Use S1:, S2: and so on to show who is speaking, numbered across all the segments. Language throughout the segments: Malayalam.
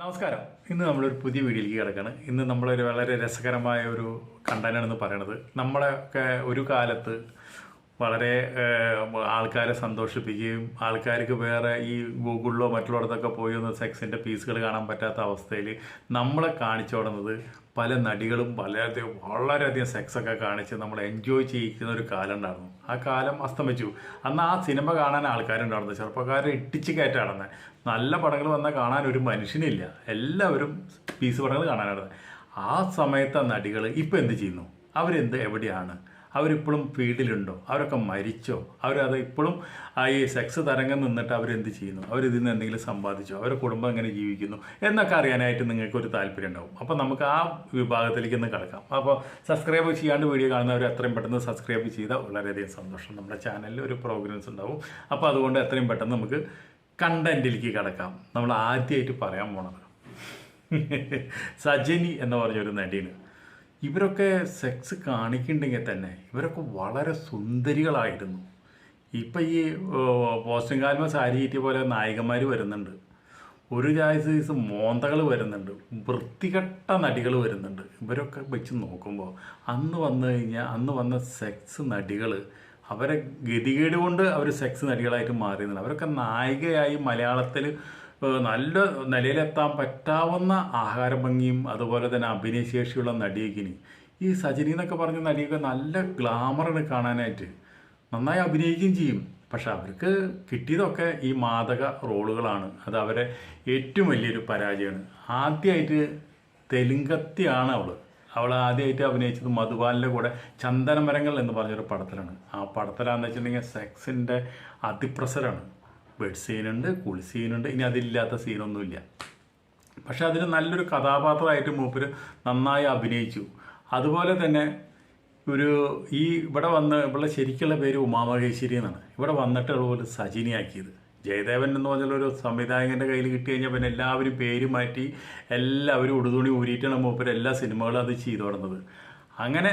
S1: നമസ്കാരം. ഇന്ന് നമ്മളൊരു പുതിയ വീഡിയോയിലേക്ക് കിടക്കാണ്. ഇന്ന് നമ്മളൊരു വളരെ രസകരമായ ഒരു കണ്ടന്റാണെന്ന് പറയണത്. നമ്മളൊക്കെ ഒരു കാലത്ത് വളരെ ആൾക്കാരെ സന്തോഷിപ്പിക്കുകയും ആൾക്കാർക്ക് വേറെ ഈ ഗൂഗിളിലോ മറ്റുള്ളടത്തൊക്കെ പോയി ഒന്ന് സെക്സിന്റെ പീസുകൾ കാണാൻ പറ്റാത്ത അവസ്ഥയിൽ നമ്മളെ കാണിച്ചു തുടങ്ങുന്നത് പല നടികളും വളരെയധികം വളരെയധികം സെക്സൊക്കെ കാണിച്ച് നമ്മൾ എൻജോയ് ചെയ്യിക്കുന്ന ഒരു കാലം ഉണ്ടായിരുന്നു. ആ കാലം അസ്തമിച്ചു. അന്ന് ആ സിനിമ കാണാൻ ആൾക്കാരുണ്ടായിരുന്നു. ചെറുപ്പക്കാരെ ഇട്ടിച്ച് കയറ്റാണെന്ന്. നല്ല പടങ്ങൾ വന്നാൽ കാണാൻ ഒരു മനുഷ്യനില്ല. എല്ലാവരും പീസ് പടങ്ങൾ കാണാനാണ്. ആ സമയത്തെ നടികൾ ഇപ്പം എന്ത് ചെയ്യുന്നു? അവരെന്ത് എവിടെയാണ്? അവരിപ്പോഴും ഫീൽഡിലുണ്ടോ അവരൊക്കെ മരിച്ചോ? അവരത് ഇപ്പോഴും ആ ഈ സെക്സ് തരംഗം നിന്നിട്ട് അവരെന്ത് ചെയ്യുന്നു? അവരിതിൽ നിന്ന് എന്തെങ്കിലും സമ്പാദിച്ചോ? അവരുടെ കുടുംബം എങ്ങനെ ജീവിക്കുന്നു? എന്നൊക്കെ അറിയാനായിട്ട് നിങ്ങൾക്ക് ഒരു താല്പര്യം ഉണ്ടാവും. അപ്പോൾ നമുക്ക് ആ വിഭാഗത്തിലേക്ക് ഒന്ന് കിടക്കാം. അപ്പോൾ സബ്സ്ക്രൈബ് ചെയ്യാണ്ട് വീഡിയോ കാണുന്നവർ എത്രയും പെട്ടെന്ന് സബ്സ്ക്രൈബ് ചെയ്താൽ വളരെയധികം സന്തോഷം. നമ്മുടെ ചാനലിൽ ഒരു പ്രോഗ്രാംസ് ഉണ്ടാവും. അപ്പോൾ അതുകൊണ്ട് എത്രയും പെട്ടെന്ന് നമുക്ക് കണ്ടന്റിലേക്ക് കിടക്കാം. നമ്മൾ ആദ്യമായിട്ട് പറയാൻ പോണത്. സജനി എന്ന് പറഞ്ഞൊരു നടിയാണ്. ഇവരൊക്കെ സെക്സ് കാണിക്കുന്നുണ്ടെങ്കിൽ തന്നെ ഇവരൊക്കെ വളരെ സുന്ദരികളായിരുന്നു. ഇപ്പം ഈ പോസ്റ്റും കാൽമ സാരി ചീറ്റിയ പോലെ നായികന്മാർ വരുന്നുണ്ട്. ഒരു സൈസ് മോന്തകൾ വരുന്നുണ്ട്. വൃത്തികെട്ട നടികൾ വരുന്നുണ്ട്. ഇവരൊക്കെ വെച്ച് നോക്കുമ്പോൾ അന്ന് വന്നു കഴിഞ്ഞാൽ അന്ന് വന്ന സെക്സ് നടികൾ അവരെ ഗതികേട് കൊണ്ട് അവർ സെക്സ് നടികളായിട്ട് മാറിയിരുന്നുണ്ട് അവരൊക്കെ നായികയായി മലയാളത്തിൽ നല്ല നിലയിലെത്താൻ പറ്റാവുന്ന ആഹാര ഭംഗിയും അതുപോലെ തന്നെ അഭിനയശേഷിയുള്ള നടിയക്കിനി ഈ സജിനി എന്നൊക്കെ പറഞ്ഞ നടിയൊക്കെ നല്ല ഗ്ലാമറാണ് കാണാനായിട്ട്. നന്നായി അഭിനയിക്കുകയും ചെയ്യും. പക്ഷെ അവർക്ക് കിട്ടിയതൊക്കെ ഈ മാതക റോളുകളാണ്. അത് അവരെ ഏറ്റവും വലിയൊരു പരാജയമാണ്. ആദ്യമായിട്ട് തെലുങ്കത്തിയാണ് അവൾ അവൾ ആദ്യമായിട്ട് അഭിനയിച്ചത് മധുബാലിന്റെ കൂടെ ചന്ദനമരങ്ങൾ എന്ന് പറഞ്ഞൊരു പടത്തിലാണ്. ആ പടത്തിലാന്ന് വെച്ചിട്ടുണ്ടെങ്കിൽ സെക്സിന്റെ അതിപ്രസരമാണ് ബെഡ് സീനുണ്ട് കുളി സീനുണ്ട് ഇനി അതില്ലാത്ത സീനൊന്നുമില്ല. പക്ഷെ അതിന് നല്ലൊരു കഥാപാത്രമായിട്ട് മൂപ്പര് നന്നായി അഭിനയിച്ചു. അതുപോലെ തന്നെ ഒരു ഈ ഇവിടെ വന്ന് ഇവിടെ ശരിക്കുള്ള പേര് ഉമാമഹേശ്വരി എന്നാണ്. ഇവിടെ വന്നിട്ട് അതുപോലെ സജിനിയാക്കിയത്. ജയദേവൻ എന്ന് പറഞ്ഞുള്ള ഒരു സംവിധായകന്റെ കയ്യിൽ കിട്ടി കഴിഞ്ഞാൽ പിന്നെ എല്ലാവരും പേര് മാറ്റി എല്ലാവരും ഉടുതുണി ഊരിയിട്ടാണ് മൂപ്പര് എല്ലാ സിനിമകളും അത് ചെയ്തു തുടങ്ങുന്നത്. അങ്ങനെ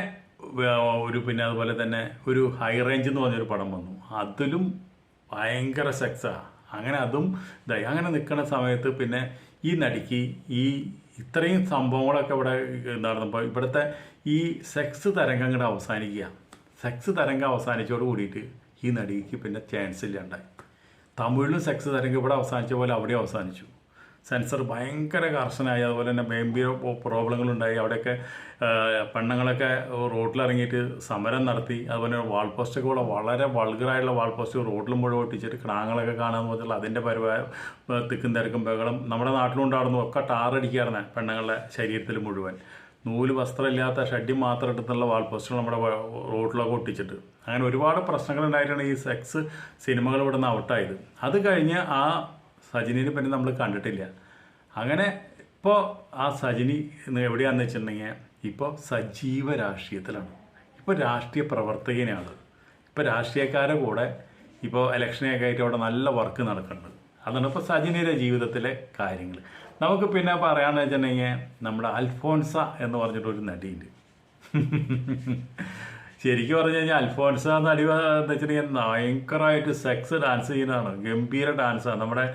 S1: ഒരു പിന്നെ അതുപോലെ തന്നെ ഒരു ഹൈ റേഞ്ച് എന്ന് പറഞ്ഞൊരു പടം വന്നു. അതിലും ഭയങ്കര സെക്സാണ് അങ്ങനെ അതും ഇതായി അങ്ങനെ നിൽക്കുന്ന സമയത്ത് പിന്നെ ഈ നടിക്ക് ഈ ഇത്രയും സംഭവങ്ങളൊക്കെ ഇവിടെ നടന്നപ്പോൾ ഇവിടുത്തെ ഈ സെക്സ് തരംഗം കൂടെ അവസാനിക്കുക. സെക്സ് തരംഗം അവസാനിച്ചോട് കൂടിയിട്ട് ഈ നടിക്ക് പിന്നെ ചാൻസ് ഇല്ലാണ്ടായി. തമിഴിലും സെക്സ് തരംഗം ഇവിടെ അവസാനിച്ച പോലെ അവിടെ അവസാനിച്ചു. സെൻസർ ഭയങ്കര കർശനമായി അതുപോലെ തന്നെ ഗംഭീര പ്രോബ്ലങ്ങളുണ്ടായി. അവിടെയൊക്കെ പെണ്ണുങ്ങളൊക്കെ റോഡിലിറങ്ങിയിട്ട് സമരം നടത്തി. അതുപോലെ വാൾ പോസ്റ്റൊക്കെ ഉള്ള വളരെ വൾഗറായുള്ള വാൾ പോസ്റ്റ് റോഡിൽ മുഴുവൻ ഒട്ടിച്ചിട്ട് കിടാങ്ങളൊക്കെ കാണാമെന്ന് പറഞ്ഞാൽ അതിന്റെ പരിപാടി തിക്കും തിരക്കും ബഹളം. നമ്മുടെ നാട്ടിലുണ്ടായിരുന്നു ഒക്കെ ടാറടിക്കാറുണ്ട് പെണ്ണുങ്ങളുടെ ശരീരത്തിൽ മുഴുവൻ. നൂൽ വസ്ത്രമില്ലാത്ത ഷഡ്ഡി മാത്രം എടുത്തുള്ള വാൾ പോസ്റ്റുകൾ നമ്മുടെ റോഡിലൊക്കെ ഒട്ടിച്ചിട്ട്. അങ്ങനെ ഒരുപാട് പ്രശ്നങ്ങൾ ഉണ്ടായിട്ടാണ് ഈ സെക്സ് സിനിമകൾ ഇവിടെ നിന്ന് ഔട്ടായത്. അത് കഴിഞ്ഞ് ആ സജിനിനെ പിന്നെ നമ്മൾ കണ്ടിട്ടില്ല. അങ്ങനെ ഇപ്പോൾ ആ സജിനി എവിടെയാണെന്ന് വെച്ചിട്ടുണ്ടെങ്കിൽ ഇപ്പോൾ സജീവ രാഷ്ട്രീയത്തിലാണ്. ഇപ്പോൾ രാഷ്ട്രീയ പ്രവർത്തകനാണ് ഇപ്പോൾ രാഷ്ട്രീയക്കാരുടെ കൂടെ ഇപ്പോൾ ഇലക്ഷനെയൊക്കെ ആയിട്ട് അവിടെ നല്ല വർക്ക് നടക്കുന്നുണ്ട്. അതാണ് ഇപ്പോൾ സജിനിയുടെ ജീവിതത്തിലെ കാര്യങ്ങൾ നമുക്ക് പിന്നെ പറയാമെന്ന് വെച്ചിട്ടുണ്ടെങ്കിൽ നമ്മുടെ അൽഫോൺസ എന്ന് പറഞ്ഞിട്ടൊരു നടിയുണ്ട്. ശരിക്കും പറഞ്ഞു കഴിഞ്ഞാൽ അൽഫോൺസ നടി എന്ന് വെച്ചിട്ടുണ്ടെങ്കിൽ ഭയങ്കരമായിട്ട് സെക്സ് ഡാൻസ് ചെയ്യുന്നതാണ്. ഗംഭീര ഡാൻസാണ് നമ്മുടെ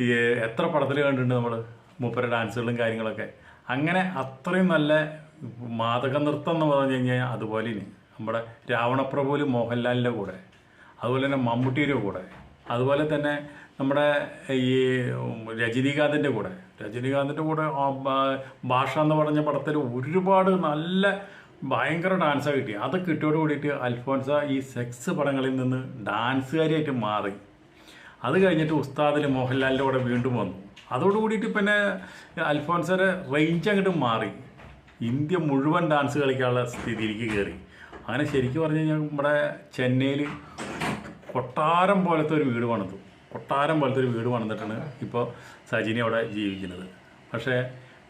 S1: ഈ എത്ര പടത്തിൽ കണ്ടിട്ടുണ്ട് നമ്മൾ മൂപ്പര ഡാൻസുകളും കാര്യങ്ങളൊക്കെ. അങ്ങനെ അത്രയും നല്ല മാതക നൃത്തം എന്ന് പറഞ്ഞു കഴിഞ്ഞാൽ അതുപോലെ ഇനി. നമ്മുടെ രാവണപ്രഭുവിൽ മോഹൻലാലിന്റെ കൂടെ. അതുപോലെ തന്നെ മമ്മൂട്ടിയുടെ കൂടെ. അതുപോലെ തന്നെ നമ്മുടെ ഈ രജനീകാന്തിന്റെ കൂടെ. രജനീകാന്തിന്റെ കൂടെ ഭാഷ എന്ന് പറഞ്ഞ പടത്തിൽ ഒരുപാട് നല്ല ഭയങ്കര ഡാൻസാണ് കിട്ടി. അത് കിട്ടിയോട് കൂടിയിട്ട് അൽഫോൻസ ഈ സെക്സ് പടങ്ങളിൽ നിന്ന് ഡാൻസുകാരിയായിട്ട് മാറി. അത് കഴിഞ്ഞിട്ട് ഉസ്താദിൽ മോഹൻലാലിന്റെ കൂടെ വീണ്ടും വന്നു. അതോട് കൂടിയിട്ട് പിന്നെ അൽഫോൻസയുടെ റേഞ്ച് അങ്ങോട്ട് മാറി. ഇന്ത്യ മുഴുവൻ ഡാൻസ് കളിക്കാനുള്ള സ്ഥിതിയിലേക്ക് കയറി അങ്ങനെ ശരിക്കും പറഞ്ഞു കഴിഞ്ഞാൽ നമ്മുടെ ചെന്നൈയിൽ കൊട്ടാരം പോലത്തെ ഒരു വീട് പണിതു. കൊട്ടാരം പോലത്തെ ഒരു വീട് പണിതിട്ടാണ് ഇപ്പോൾ സജിനി അവിടെ ജീവിക്കുന്നത്. പക്ഷേ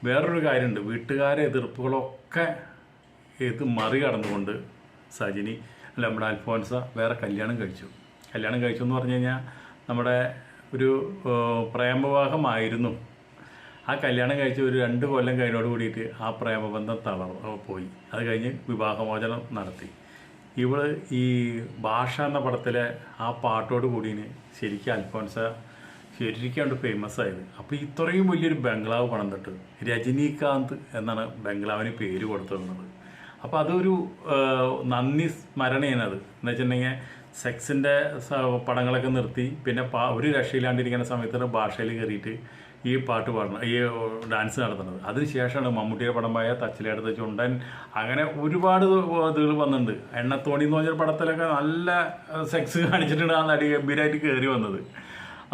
S1: വേറൊരു കാര്യമുണ്ട്. വീട്ടുകാരെ എതിർപ്പുകളൊക്കെ ഇത് മറികടന്നുകൊണ്ട് സജിനി അല്ല നമ്മുടെ അൽഫോൻസ വേറെ കല്യാണം കഴിച്ചു. കല്യാണം കഴിച്ചു എന്ന് പറഞ്ഞു കഴിഞ്ഞാൽ നമ്മുടെ ഒരു പ്രേമവിവാഹമായിരുന്നു. ആ കല്യാണം കഴിച്ച് ഒരു രണ്ട് കൊല്ലം കഴിഞ്ഞോട് കൂടിയിട്ട് ആ പ്രേമബന്ധം തളർ പോയി. അത് കഴിഞ്ഞ് വിവാഹമോചനം നടത്തി. ഇവൾ ഈ ഭാഷ എന്ന പടത്തിലെ ആ പാട്ടോട് കൂടിയാണ് ശരിക്കും അൽഫോൻസ ശരിക്കാണ്ട് ഫേമസ് ആയത്. അപ്പോൾ ഇത്രയും വലിയൊരു ബംഗ്ലാവ് പണിതിട്ട് രജനീകാന്ത് എന്നാണ് ബംഗ്ലാവിന് പേര് കൊടുത്തിരുന്നത്. അപ്പോൾ അതൊരു നന്ദി സ്മരണയാണ് അത് എന്ന് വെച്ചിട്ടുണ്ടെങ്കിൽ സെക്സിന്റെ പടങ്ങളൊക്കെ നിർത്തി. പിന്നെ ഒരു രക്ഷയില്ലാണ്ടിരിക്കുന്ന സമയത്ത് ഭാഷയിൽ കയറിയിട്ട് ഈ പാട്ട് പാടുന്നത് ഈ ഡാൻസ് നടത്തുന്നത്. അതിനുശേഷമാണ് മമ്മൂട്ടിയുടെ പടമായ തച്ചിലെടുത്ത ചുണ്ടൻ അങ്ങനെ ഒരുപാട് ഇതുകൾ വന്നിട്ടുണ്ട്. എണ്ണത്തോണി എന്ന് പറഞ്ഞൊരു പടത്തിലൊക്കെ നല്ല സെക്സ് കാണിച്ചിട്ടുണ്ട് ആ നടി ഗംഭീരമായിട്ട് കയറി വന്നത്.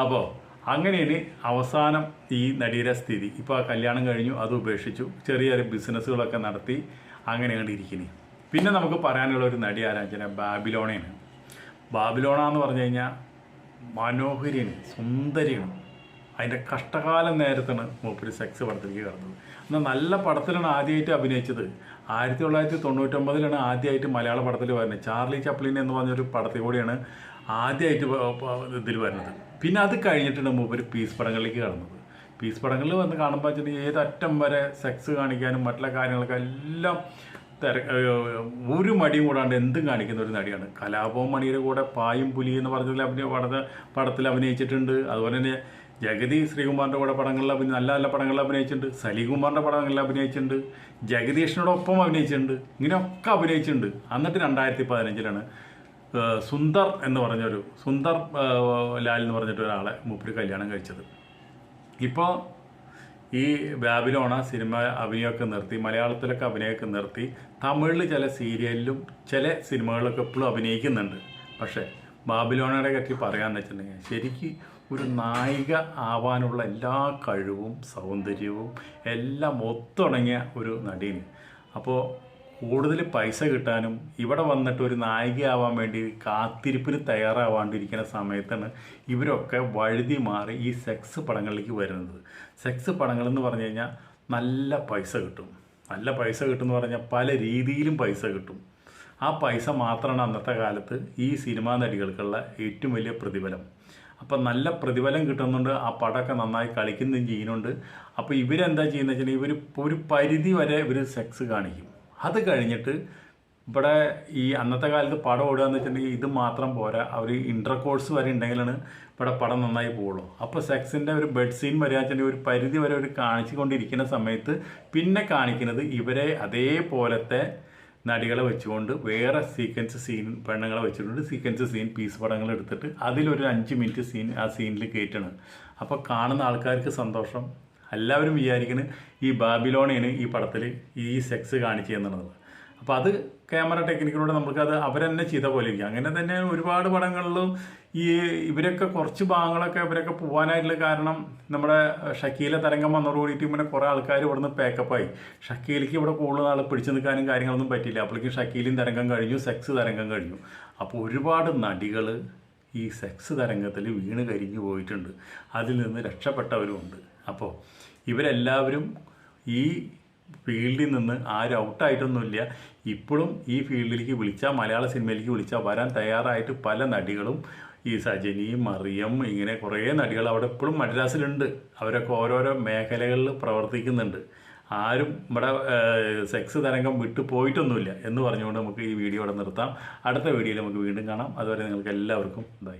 S1: അപ്പോൾ അങ്ങനെയാണ് അവസാനം ഈ നടിയുടെ സ്ഥിതി. ഇപ്പോൾ ആ കല്യാണം കഴിഞ്ഞു അത് ഉപേക്ഷിച്ചു. ചെറിയ ചെറിയ ബിസിനസ്സുകളൊക്കെ നടത്തി അങ്ങനെ അങ്ങോട്ട് ഇരിക്കുന്നത് പിന്നെ നമുക്ക് പറയാനുള്ള ഒരു നടി ആരാച്ചാൽ ബാബിലോണയാണ്. ബാബിലോണ എന്ന് പറഞ്ഞു കഴിഞ്ഞാൽ മനോഹരിയാണ് സുന്ദരിയാണ്. അതിന്റെ കഷ്ടകാലം നേരത്താണ് മൂപ്പര് സെക്സ് പടത്തിലേക്ക് കടന്നത്. എന്നാൽ നല്ല പടത്തിലാണ് ആദ്യമായിട്ട് അഭിനയിച്ചത്. ആയിരത്തി തൊള്ളായിരത്തി തൊണ്ണൂറ്റൊമ്പതിലാണ് ആദ്യമായിട്ട് മലയാള പടത്തിൽ വരുന്നത്. ചാർലി ചപ്ലിൻ എന്ന് പറഞ്ഞൊരു പടത്തിൽ കൂടിയാണ് ആദ്യമായിട്ട് ഇതിൽ വരുന്നത്. പിന്നെ അത് കഴിഞ്ഞിട്ടാണ് മൂപ്പര് പീസ് പടങ്ങളിലേക്ക് കടന്നത്. പീസ് പടങ്ങളിൽ വന്ന് കാണുമ്പോൾ വെച്ചിട്ടുണ്ടെങ്കിൽ ഏതറ്റം വരെ സെക്സ് കാണിക്കാനും മറ്റുള്ള കാര്യങ്ങളൊക്കെ എല്ലാം തിര ഒരു മടിയും കൂടാണ്ട് എന്തും കാണിക്കുന്ന ഒരു നടിയാണ്. കലാപവും മണിയുടെ കൂടെ പായും പുലി എന്ന് പറഞ്ഞതിൽ അഭിനയ പടത്തിൽ അഭിനയിച്ചിട്ടുണ്ട്. അതുപോലെ തന്നെ ജഗതി ശ്രീകുമാറിന്റെ കൂടെ പടങ്ങളിൽ അഭിനയ നല്ല നല്ല പടങ്ങളിൽ അഭിനയിച്ചിട്ടുണ്ട്. സലികുമാറിന്റെ പടങ്ങളിൽ അഭിനയിച്ചിട്ടുണ്ട്. ജഗദീഷിനോടൊപ്പം അഭിനയിച്ചിട്ടുണ്ട്. ഇങ്ങനെയൊക്കെ അഭിനയിച്ചിട്ടുണ്ട്. എന്നിട്ട് രണ്ടായിരത്തി പതിനഞ്ചിലാണ് സുന്ദർ എന്ന് പറഞ്ഞൊരു സുന്ദർ ലാൽ എന്ന് പറഞ്ഞിട്ട് ഒരാളെ മൂപ്പര് കല്യാണം കഴിച്ചത്. ഇപ്പോൾ ഈ ബാബിലോണ സിനിമ അഭിനയമൊക്കെ നിർത്തി മലയാളത്തിലൊക്കെ അഭിനയമൊക്കെ നിർത്തി തമിഴിൽ ചില സീരിയലിലും ചില സിനിമകളിലൊക്കെ ഇപ്പോഴും അഭിനയിക്കുന്നുണ്ട്. പക്ഷേ ബാബിലോണയുടെ പറ്റി പറയാമെന്ന് വെച്ചിട്ടുണ്ടെങ്കിൽ ശരിക്ക് ഒരു നായിക ആവാനുള്ള എല്ലാ കഴിവും സൗന്ദര്യവും എല്ലാം ഒത്തുണങ്ങിയ ഒരു നടീന്. അപ്പോൾ കൂടുതൽ പൈസ കിട്ടാനും ഇവിടെ വന്നിട്ട് ഒരു നായിക ആവാൻ വേണ്ടി കാത്തിരിപ്പിന് തയ്യാറാവാണ്ടിരിക്കുന്ന സമയത്താണ് ഇവരൊക്കെ വഴുതി മാറി ഈ സെക്സ് പടങ്ങളിലേക്ക് വരുന്നത്. സെക്സ് പടങ്ങളെന്ന് പറഞ്ഞു കഴിഞ്ഞാൽ നല്ല പൈസ കിട്ടും. നല്ല പൈസ കിട്ടും എന്ന് പറഞ്ഞാൽ പല രീതിയിലും പൈസ കിട്ടും. ആ പൈസ മാത്രമാണ് അന്നത്തെ കാലത്ത് ഈ സിനിമാ നടികൾക്കുള്ള ഏറ്റവും വലിയ പ്രതിഫലം. അപ്പം നല്ല പ്രതിഫലം കിട്ടുന്നുണ്ട്. ആ പടമൊക്കെ നന്നായി കളിക്കുന്നതും ചെയ്യുന്നുണ്ട്. അപ്പോൾ ഇവരെന്താ ചെയ്യുന്നത് വെച്ചാൽ ഇവർ ഒരു പരിധി വരെ ഇവർ സെക്സ് കാണിക്കും. അത് കഴിഞ്ഞിട്ട് ഇവിടെ ഈ അന്നത്തെ കാലത്ത് പടം ഓടുക എന്ന് വെച്ചിട്ടുണ്ടെങ്കിൽ ഇത് മാത്രം പോരാ. അവർ ഇന്റർ കോഴ്സ് വരെ ഉണ്ടെങ്കിലാണ് ഇവിടെ പടം നന്നായി പോകുള്ളൂ അപ്പോൾ സെക്സിന്റെ ഒരു ബെഡ് സീൻ വരിക വെച്ചിട്ടുണ്ടെങ്കിൽ ഒരു പരിധി വരെ അവർ കാണിച്ചുകൊണ്ടിരിക്കുന്ന സമയത്ത് പിന്നെ കാണിക്കുന്നത് ഇവരെ അതേപോലത്തെ നടികളെ വെച്ചുകൊണ്ട് വേറെ സീക്വൻസ് സീൻ പെണ്ണുങ്ങളെ വെച്ചിട്ടുണ്ട്. സീക്വൻസ് സീൻ പീസ് പടങ്ങൾ എടുത്തിട്ട് അതിലൊരു അഞ്ച് മിനിറ്റ് സീൻ ആ സീനിൽ കയറ്റണം അപ്പോൾ കാണുന്ന ആൾക്കാർക്ക് സന്തോഷം. എല്ലാവരും വിചാരിക്കുന്നത് ഈ ബാബിലോണയാണ് ഈ പടത്തിൽ ഈ സെക്സ് കാണിച്ചു എന്നുള്ളത്. അപ്പോൾ അത് ക്യാമറ ടെക്നിക്കിലൂടെ നമുക്കത് അവരെന്നെ ചെയ്ത പോലെ ഇരിക്കും. അങ്ങനെ തന്നെ ഒരുപാട് പടങ്ങളിലും ഈ ഇവരൊക്കെ കുറച്ച് ഭാഗങ്ങളൊക്കെ ഇവരൊക്കെ പോകാനായിട്ടുള്ള കാരണം നമ്മുടെ ഷക്കീല തരംഗം വന്നതോടുകൂടിയിട്ട് കൂടിയിട്ട് ഇങ്ങനെ കുറേ ആൾക്കാർ ഇവിടുന്ന് പാക്കപ്പായി ഷക്കീലേക്ക് ഇവിടെ കൂടുതൽ നാൾ പിടിച്ചു നിൽക്കാനും കാര്യങ്ങളൊന്നും പറ്റില്ല അപ്പോഴേക്കും ഷക്കീലും തരംഗം കഴിഞ്ഞു സെക്സ് തരംഗം കഴിഞ്ഞു. അപ്പോൾ ഒരുപാട് നടികൾ ഈ സെക്സ് തരംഗത്തിൽ വീണ് കരിഞ്ഞു പോയിട്ടുണ്ട്. അതിൽ നിന്ന് രക്ഷപ്പെട്ടവരുമുണ്ട് അപ്പോൾ ഇവരെല്ലാവരും ഈ ഫീൽഡിൽ നിന്ന് ആരും ഔട്ടായിട്ടൊന്നുമില്ല. ഇപ്പോഴും ഈ ഫീൽഡിലേക്ക് വിളിച്ചാൽ മലയാള സിനിമയിലേക്ക് വിളിച്ചാൽ വരാൻ തയ്യാറായിട്ട് പല നടികളും ഈ സജനി മറിയം ഇങ്ങനെ കുറേ നടികൾ അവിടെ ഇപ്പോഴും മദ്രാസിലുണ്ട്. അവരൊക്കെ ഓരോരോ മേഖലകളിൽ പ്രവർത്തിക്കുന്നുണ്ട്. ആരും ഇവിടെ സെക്സ് തരംഗം വിട്ടു പോയിട്ടൊന്നുമില്ല എന്ന് പറഞ്ഞുകൊണ്ട് നമുക്ക് ഈ വീഡിയോ ഇവിടെ നിർത്താം. അടുത്ത വീഡിയോയിൽ നമുക്ക് വീണ്ടും കാണാം. അതുവരെ നിങ്ങൾക്ക് എല്ലാവർക്കും ബൈ.